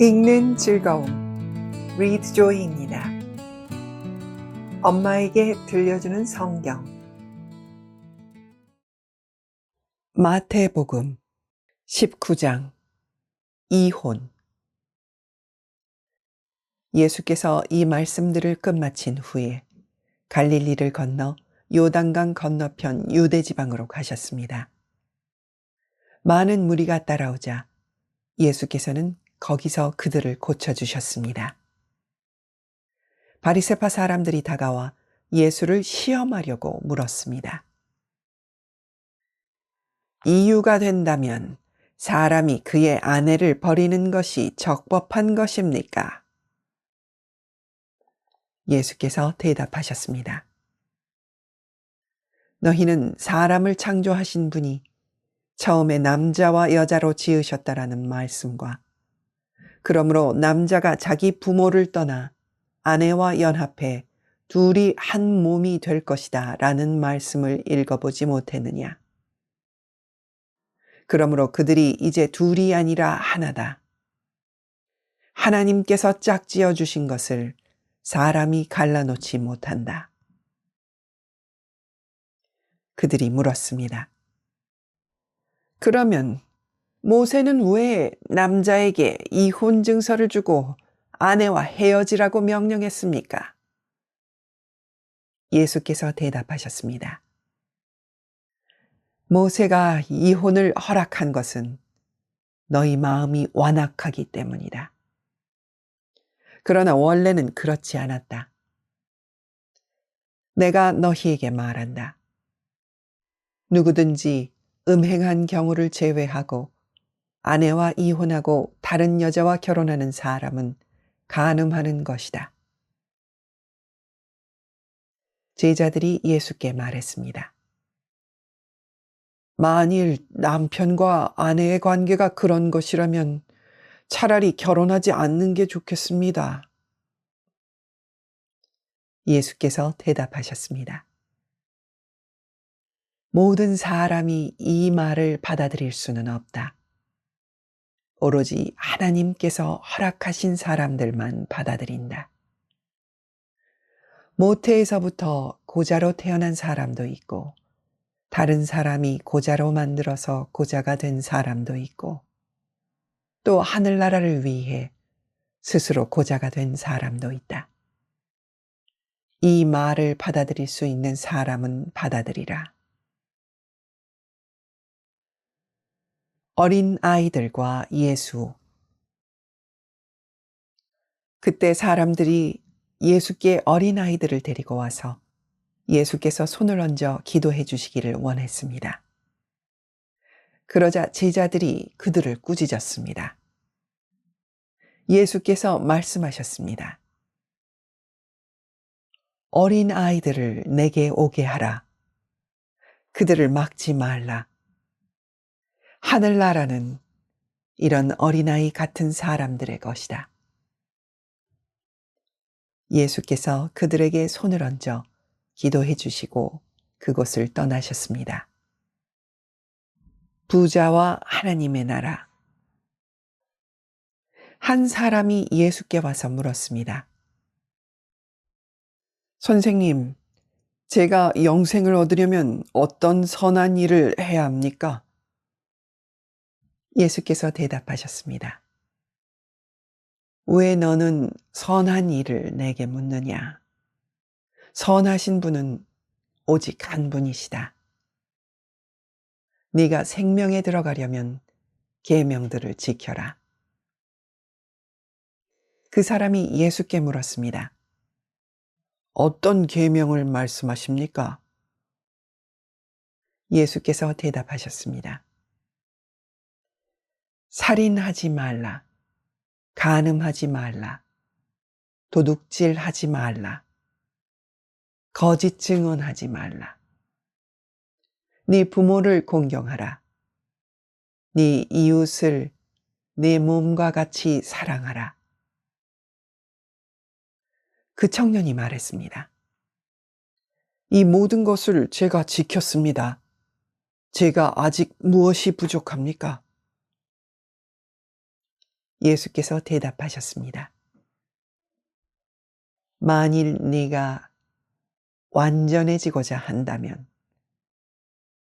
읽는 즐거움 리드 조이입니다. 엄마에게 들려주는 성경 마태복음 19장 이혼 예수께서 이 말씀들을 끝마친 후에 갈릴리를 건너 요단강 건너편 유대 지방으로 가셨습니다. 많은 무리가 따라오자 예수께서는 거기서 그들을 고쳐주셨습니다. 바리세파 사람들이 다가와 예수를 시험하려고 물었습니다. 이유가 된다면 사람이 그의 아내를 버리는 것이 적법한 것입니까? 예수께서 대답하셨습니다. 너희는 사람을 창조하신 분이 처음에 남자와 여자로 지으셨다라는 말씀과 그러므로 남자가 자기 부모를 떠나 아내와 연합해 둘이 한 몸이 될 것이다 라는 말씀을 읽어보지 못했느냐. 그러므로 그들이 이제 둘이 아니라 하나다. 하나님께서 짝지어 주신 것을 사람이 갈라놓지 못한다. 그들이 물었습니다. 그러면 모세는 왜 남자에게 이혼 증서를 주고 아내와 헤어지라고 명령했습니까? 예수께서 대답하셨습니다. 모세가 이혼을 허락한 것은 너희 마음이 완악하기 때문이다. 그러나 원래는 그렇지 않았다. 내가 너희에게 말한다. 누구든지 음행한 경우를 제외하고 아내와 이혼하고 다른 여자와 결혼하는 사람은 간음하는 것이다. 제자들이 예수께 말했습니다. 만일 남편과 아내의 관계가 그런 것이라면 차라리 결혼하지 않는 게 좋겠습니다. 예수께서 대답하셨습니다. 모든 사람이 이 말을 받아들일 수는 없다. 오로지 하나님께서 허락하신 사람들만 받아들인다. 모태에서부터 고자로 태어난 사람도 있고, 다른 사람이 고자로 만들어서 고자가 된 사람도 있고, 또 하늘나라를 위해 스스로 고자가 된 사람도 있다. 이 말을 받아들일 수 있는 사람은 받아들이라. 어린 아이들과 예수. 그때 사람들이 예수께 어린 아이들을 데리고 와서 예수께서 손을 얹어 기도해 주시기를 원했습니다. 그러자 제자들이 그들을 꾸짖었습니다. 예수께서 말씀하셨습니다. 어린 아이들을 내게 오게 하라. 그들을 막지 말라. 하늘나라는 이런 어린아이 같은 사람들의 것이다. 예수께서 그들에게 손을 얹어 기도해 주시고 그곳을 떠나셨습니다. 부자와 하나님의 나라. 한 사람이 예수께 와서 물었습니다. 선생님, 제가 영생을 얻으려면 어떤 선한 일을 해야 합니까? 예수께서 대답하셨습니다. 왜 너는 선한 일을 내게 묻느냐? 선하신 분은 오직 한 분이시다. 네가 생명에 들어가려면 계명들을 지켜라. 그 사람이 예수께 물었습니다. 어떤 계명을 말씀하십니까? 예수께서 대답하셨습니다. 살인하지 말라. 간음하지 말라. 도둑질하지 말라. 거짓 증언하지 말라. 네 부모를 공경하라. 네 이웃을 네 몸과 같이 사랑하라. 그 청년이 말했습니다. 이 모든 것을 제가 지켰습니다. 제가 아직 무엇이 부족합니까? 예수께서 대답하셨습니다. 만일 네가 완전해지고자 한다면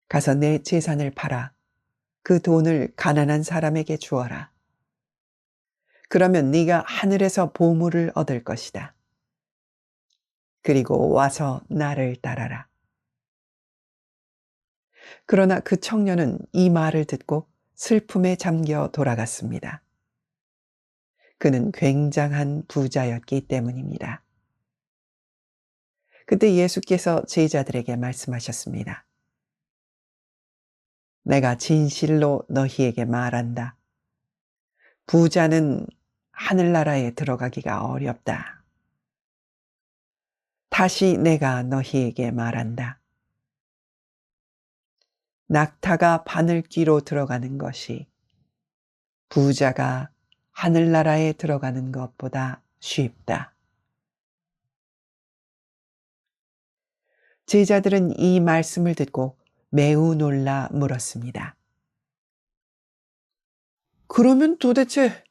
가서 내 재산을 팔아 그 돈을 가난한 사람에게 주어라. 그러면 네가 하늘에서 보물을 얻을 것이다. 그리고 와서 나를 따라라. 그러나 그 청년은 이 말을 듣고 슬픔에 잠겨 돌아갔습니다. 그는 굉장한 부자였기 때문입니다. 그때 예수께서 제자들에게 말씀하셨습니다. 내가 진실로 너희에게 말한다. 부자는 하늘나라에 들어가기가 어렵다. 다시 내가 너희에게 말한다. 낙타가 바늘귀로 들어가는 것이 부자가 하늘나라에 들어가는 것보다 쉽다. 제자들은 이 말씀을 듣고 매우 놀라 물었습니다. 그러면 도대체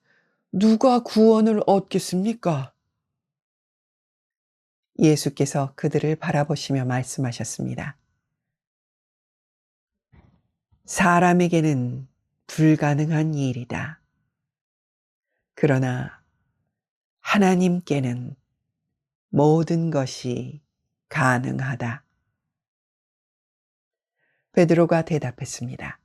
누가 구원을 얻겠습니까? 예수께서 그들을 바라보시며 말씀하셨습니다. 사람에게는 불가능한 일이다. 그러나 하나님께는 모든 것이 가능하다. 베드로가 대답했습니다.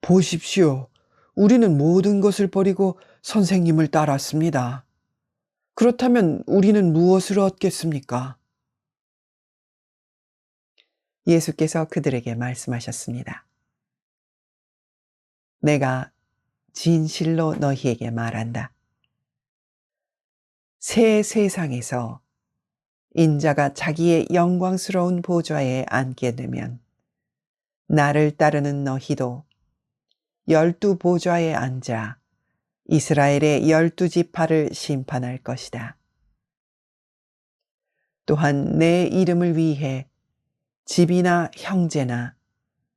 보십시오. 우리는 모든 것을 버리고 선생님을 따랐습니다. 그렇다면 우리는 무엇을 얻겠습니까? 예수께서 그들에게 말씀하셨습니다. 내가 진실로 너희에게 말한다. 새 세상에서 인자가 자기의 영광스러운 보좌에 앉게 되면 나를 따르는 너희도 열두 보좌에 앉아 이스라엘의 열두 지파를 심판할 것이다. 또한 내 이름을 위해 집이나 형제나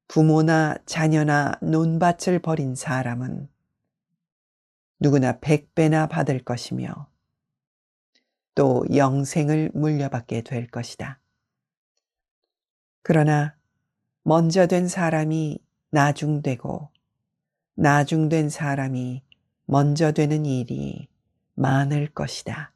부모나 자녀나 논밭을 버린 사람은 누구나 백배나 받을 것이며 또 영생을 물려받게 될 것이다. 그러나 먼저 된 사람이 나중되고 나중된 사람이 먼저 되는 일이 많을 것이다.